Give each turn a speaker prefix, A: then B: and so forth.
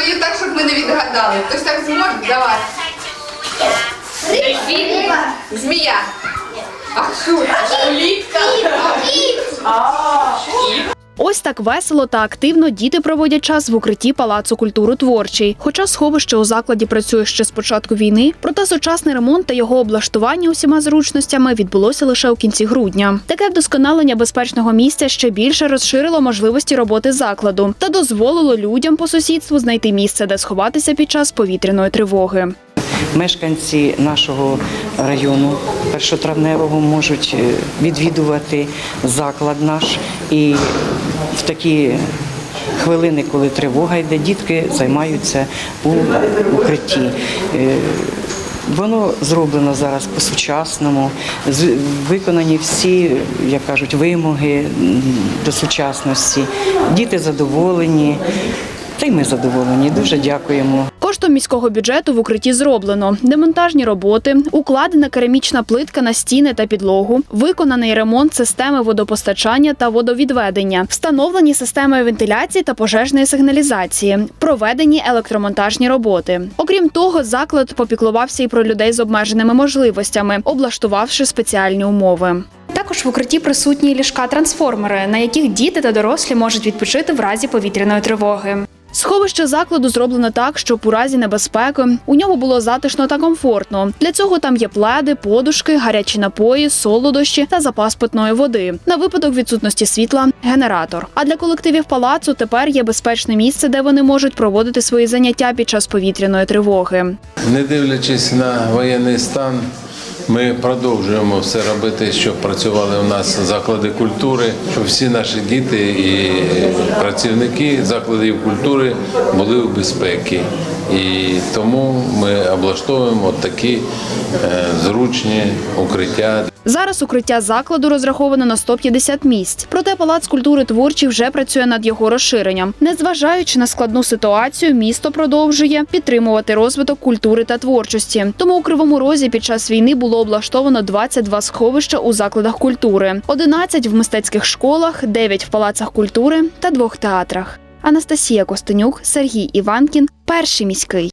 A: свою так, щоб ми не відгадали. Хтось так зможе? Давай. Змія. А що? Улітка.
B: Ось так весело та активно діти проводять час в укритті Палацу культури творчий. Хоча сховище у закладі працює ще з початку війни, проте сучасний ремонт та його облаштування усіма зручностями відбулося лише у кінці грудня. Таке вдосконалення безпечного місця ще більше розширило можливості роботи закладу та дозволило людям по сусідству знайти місце, де сховатися під час повітряної тривоги.
C: Мешканці нашого району першотравневого можуть е, відвідувати заклад наш і в такі хвилини, коли тривога йде, дітки займаються у укритті. Е, Воно зроблено зараз по-сучасному, виконані всі, як кажуть, вимоги до сучасності. Діти задоволені, та й ми задоволені. Дуже дякуємо.
B: Коштом міського бюджету в укритті зроблено демонтажні роботи, укладена керамічна плитка на стіни та підлогу, виконаний ремонт системи водопостачання та водовідведення, встановлені системи вентиляції та пожежної сигналізації, проведені електромонтажні роботи. Окрім того, заклад попіклувався і про людей з обмеженими можливостями, облаштувавши спеціальні умови. Також в укритті присутні ліжка-трансформери, на яких діти та дорослі можуть відпочити в разі повітряної тривоги. Сховище закладу зроблено так, щоб у разі небезпеки у ньому було затишно та комфортно. Для цього там є пледи, подушки, гарячі напої, солодощі та запас питної води. На випадок відсутності світла генератор. А для колективів палацу тепер є безпечне місце, де вони можуть проводити свої заняття під час повітряної тривоги.
D: Не дивлячись на воєнний стан, ми продовжуємо все робити, щоб працювали у нас заклади культури, щоб всі наші діти і працівники закладів культури були у безпеці. І тому ми облаштовуємо такі е, зручні укриття
B: Зараз укриття закладу розраховано на 150 місць. Проте палац культури творчий вже працює над його розширенням. Незважаючи на складну ситуацію, місто продовжує підтримувати розвиток культури та творчості. Тому у кривому розі під час війни облаштовано 22 сховища у закладах культури, 11 в мистецьких школах, 9 в палацах культури та двох театрах. Анастасія Костенюк, Сергій Іванкін, перший міський.